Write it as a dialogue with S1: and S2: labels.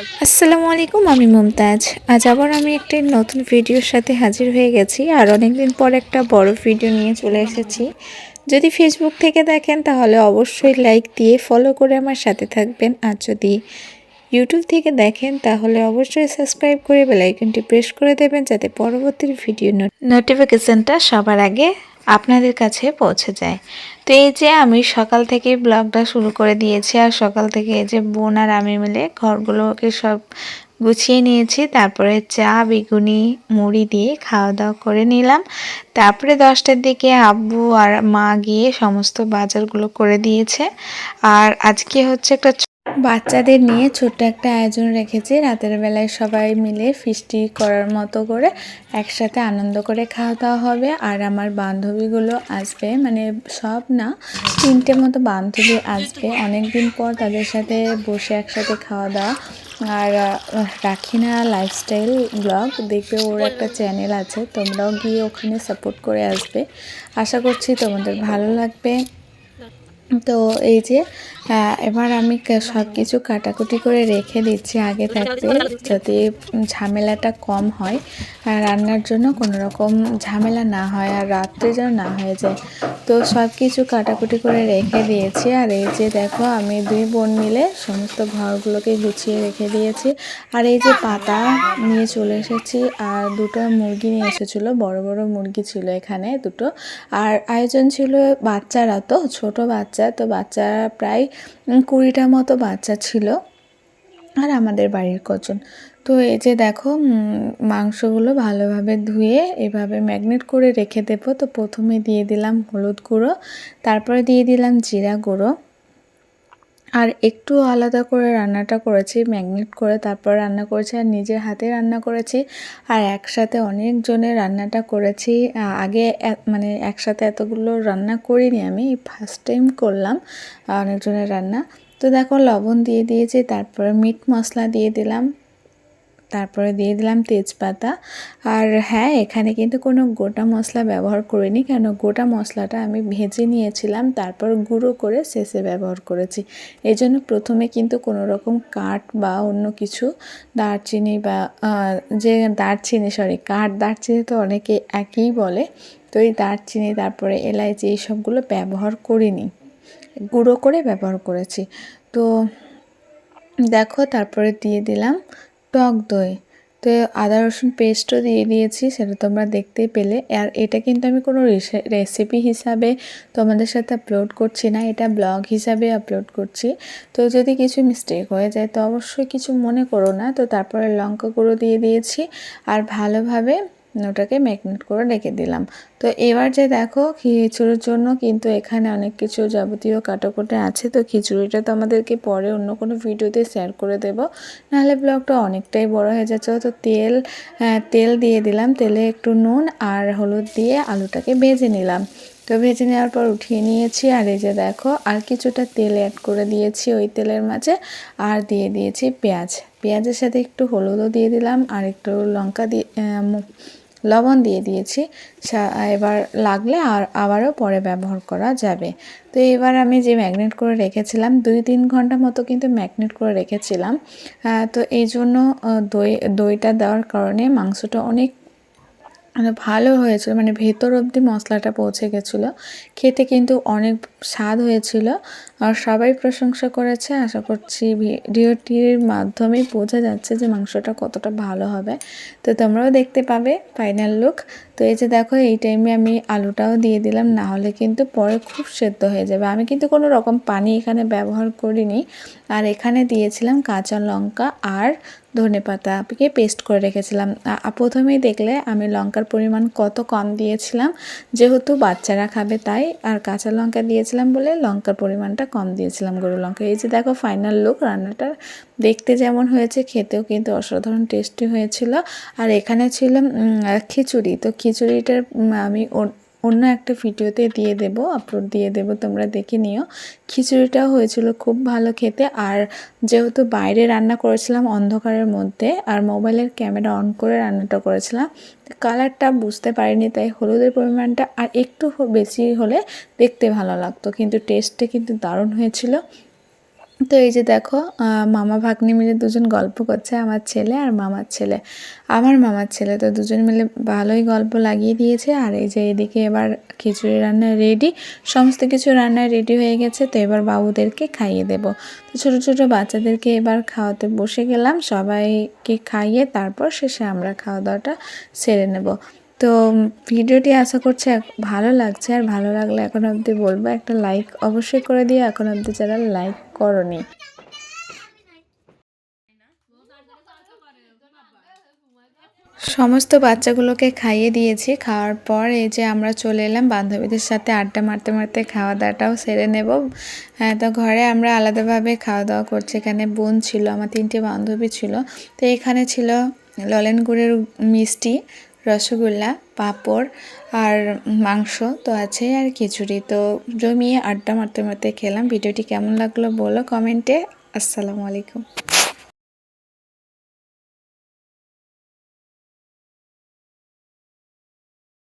S1: আসসালামু আলাইকুম, আমি মুমতাজ। আজ আবার আমি একটি নতুন ভিডিওর সাথে হাজির হয়ে গেছি আর অনেকদিন পর একটা বড় ভিডিও নিয়ে চলে এসেছি। যদি ফেসবুক থেকে দেখেন, তাহলে অবশ্যই লাইক দিয়ে ফলো করে আমার সাথে থাকবেন। আর যদি ইউটিউব থেকে দেখেন, তাহলে অবশ্যই সাবস্ক্রাইব করে বেলাইকনটি প্রেস করে দেবেন, যাতে পরবর্তী ভিডিও নোটিফিকেশানটা সবার আগে আপনাদের কাছে পৌঁছে যায়। তো এই যে আমি সকাল থেকে ব্লগটা শুরু করে দিয়েছি আর সকাল থেকে এই যে বোন আর আমি মিলে ঘরগুলোকে সব গুছিয়ে নিয়েছি, তারপরে চা, বেগুনি, মুড়ি দিয়ে খাওয়া দাওয়া করে নিলাম। তারপরে দশটার দিকে আব্বু আর মা গিয়ে সমস্ত বাজারগুলো করে দিয়েছে। আর আজকে হচ্ছে একটা বাচ্চাদের নিয়ে ছোট্ট একটা আয়োজন রেখেছি। রাতের বেলায় সবাই মিলে ফিস্টি করার মতো করে একসাথে আনন্দ করে খাওয়া দাওয়া হবে। আর আমার বান্ধবীগুলো আসবে মানে সব না, তিনটে মতো বান্ধবী আসবে। অনেক দিন পর তাদের সাথে বসে একসাথে খাওয়া দাওয়া। আর রাখিনা লাইফস্টাইল ব্লগ দেখবে ওর একটা চ্যানেল আছে, তোমরাও গিয়ে ওখানে সাপোর্ট করে আসবে। আশা করছি তোমাদের ভালো লাগবে। তো এই যে এবার আমি সব কিছু কাটাকুটি করে রেখে দিচ্ছি আগে থাকতে যাতে ঝামেলাটা কম হয় রান্নার জন্য কোনো রকম ঝামেলা না হয়, আর রাত্রে যেন না হয়ে যায় তো সব কিছু কাটাকুটি করে রেখে দিয়েছি। আর এই যে দেখো, আমি দুই বোন মিলে সমস্ত ঘরগুলোকে গুছিয়ে রেখে দিয়েছি। আর এই যে পাতা নিয়ে চলে এসেছি, আর দুটো মুরগি নিয়ে এসেছিল, বড় বড় মুরগি ছিল এখানে দুটো। আর আয়োজন ছিল বাচ্চারা তো, ছোট বাচ্চা, তো বাচ্চারা প্রায় কুড়িটা মতো বাচ্চা ছিল। আর আমাদের বাড়ির কজন। তো এই যে দেখো মাংসগুলো ভালোভাবে ধুয়ে এভাবে ম্যাগনেট করে রেখে দেবো। তো প্রথমে দিয়ে দিলাম হলুদ গুঁড়ো, তারপরে দিয়ে দিলাম জিরা গুঁড়ো। আর একটু আলাদা করে রান্নাটা করেছি, ম্যাগনেট করে তারপর রান্না করেছি আর নিজের হাতে রান্না করেছি। আর একসাথে অনেকজনের রান্নাটা করেছি। আগে মানে একসাথে এতগুলো রান্না করিনি আমি ফার্স্ট টাইম করলাম অনেকজনের রান্না। তো দেখো লবণ দিয়ে দিয়েছি, তারপরে মিট মশলা দিয়ে দিলাম। তারপরে দিয়ে দিলাম তেজপাতা। আর হ্যাঁ এখানে কিন্তু কোনো গোটা মশলা ব্যবহার করিনি, কেন গোটা মশলাটা আমি ভেজে নিয়েছিলাম, তারপর গুঁড়ো করে শেষে ব্যবহার করেছি। এই জন্য প্রথমে কিন্তু কোনো রকম কাঠ বা অন্য কিছু, দারচিনি বা যে দারচিনি সরি কাঠ, দারচিনি তো অনেকে একই বলে, তো এই দারচিনি, তারপরে এলাইচি এইসবগুলো ব্যবহার করিনি। গুঁড়ো করে ব্যবহার করেছি। তো দেখো, তারপরে দিয়ে দিলাম টক দই। তো আদা, রসুন পেস্টও দিয়ে দিয়েছি, সেটা তোমরা দেখতেই পেলে। আর এটা কিন্তু আমি কোনো রেসিপি হিসাবে তোমাদের সাথে আপলোড করছি না, এটা ব্লগ হিসাবে আপলোড করছি। তো যদি কিছু মিস্টেক হয়ে যায়, তো অবশ্যই কিছু মনে করো না। তো তারপরে লঙ্কা গুঁড়ো দিয়ে দিয়েছি। আর ভালোভাবে ওটাকে ম্যাগনেট করে রেখে দিলাম। তো এবার যে দেখো খিচুড়ির জন্য কিন্তু এখানে অনেক কিছু যাবতীয় কাটাকুটে আছে। তো খিচুড়িটা তো আমাদেরকে পরে অন্য কোনো ভিডিওতে শেয়ার করে দেব। নাহলে ব্লগটা অনেকটাই বড় হয়ে যাচ্ছে। তো তেল তেল দিয়ে দিলাম। তেলে একটু নুন আর হলুদ দিয়ে আলুটাকে ভেজে নিলাম। তো ভেজে নেওয়ার পর উঠিয়ে নিয়েছি। আর এই যে দেখো, আর কিছুটা তেল অ্যাড করে দিয়েছি ওই তেলের মাঝে। আর দিয়ে দিয়েছি পেঁয়াজ। পেঁয়াজের সাথে একটু হলুদও দিয়ে দিলাম। আর একটু লঙ্কা দিয়ে লবণ দিয়ে দিয়েছি। এবার লাগলে আর আবারও পরে ব্যবহার করা যাবে। তো এবার আমি যে ম্যাগনেট করে রেখেছিলাম, দুই তিন ঘণ্টা মতো কিন্তু ম্যাগনেট করে রেখেছিলাম। তো এই জন্য দই, দইটা দেওয়ার কারণে মাংসটা অনেক মানে ভালো হয়েছিল মানে ভেতর অবধি মশলাটা পৌঁছে গেছিল। খেতে কিন্তু অনেক স্বাদ হয়েছিল আর সবাই প্রশংসা করেছে। আশা করছি ভিডিওটির মাধ্যমে বোঝা যাচ্ছে যে মাংসটা কতটা ভালো হবে। তো তোমরাও দেখতে পাবে ফাইনাল লুক। তো এই যে দেখো, এই টাইমে আমি আলুটাও দিয়ে দিলাম, না হলে কিন্তু পরে খুব সেদ্ধ হয়ে যাবে। আমি কিন্তু কোনো রকম পানি এখানে ব্যবহার করিনি। আর এখানে দিয়েছিলাম কাঁচা লঙ্কা আর ধনে পাতাকে পেস্ট করে রেখেছিলাম। প্রথমেই দেখলে আমি লঙ্কার পরিমাণ কত কম দিয়েছিলাম। যেহেতু বাচ্চারা খাবে তাই, আর কাঁচা লঙ্কা দিয়েছিলাম বলে লঙ্কার পরিমাণটা কম দিয়েছিলাম গরু লঙ্কা এই যে দেখো ফাইনাল লুক রান্নাটা দেখতে যেমন হয়েছে, খেতেও কিন্তু অসাধারণ টেস্টি হয়েছিল। আর এখানে ছিল খিচুড়ি। তো খিচুড়িটার আমি অন্য একটা ভিডিওতে দিয়ে দেব আপলোড দিয়ে দেব, তোমরা দেখে নিও। খিচুড়িটাও হয়েছিল খুব ভালো খেতে, আর যেহেতু বাইরে রান্না করেছিলাম অন্ধকারের মধ্যে, আর মোবাইলের ক্যামেরা অন করে রান্নাটা করেছিলাম, কালারটা বুঝতে পারিনি, তাই হলুদের পরিমাণটা আর একটু বেশি হলে দেখতে ভালো লাগতো, কিন্তু টেস্টটা কিন্তু দারুণ হয়েছিল। তো এই যে দেখো মামা ভাগ্নি মিলে দুজন গল্প করছে, আমার ছেলে আর মামার ছেলে। আমার মামার ছেলে তো দুজন মিলে ভালোই গল্প লাগিয়ে দিয়েছে, আর এই যে এদিকে এবার খিচুড়ি রান্না রেডি সমস্ত কিছু রান্না রেডি হয়ে গেছে, তো এবার বাবুদেরকে খাইয়ে দেব। তো ছোটো ছোটো বাচ্চাদেরকে এবার খাওয়াতে বসে গেলাম, সবাইকে খাইয়ে তারপর শেষে আমরা খাওয়া দাওয়াটা সেরে নেব। তো ভিডিওটি আশা করছি ভালো লাগছে। আর ভালো লাগলে এখন অবধি বলব, একটা লাইক অবশ্যই করে দিয়ে এখন অবধি যারা লাইক করনি। সমস্ত বাচ্চাগুলোকে খাইয়ে দিয়েছি। খাওয়ার পর এই যে আমরা চলে এলাম, বান্ধবীদের সাথে আড্ডা মারতে মারতে খাওয়া দাওয়াটাও সেরে নেব। হ্যাঁ তো ঘরে আমরা আলাদাভাবে খাওয়া দাওয়া করছি। এখানে বোন ছিল, আমার তিনটে বান্ধবী ছিল। তো এখানে ছিল ললেন গুড়ের মিষ্টি। রসগোল্লা, পাঁপড় আর মাংস তো আছে আর খিচুড়ি। তো জমিয়ে আড্ডা মারতে মারতে খেলাম। ভিডিওটি কেমন লাগল বলো কমেন্টে। আসসালামু আলাইকুম।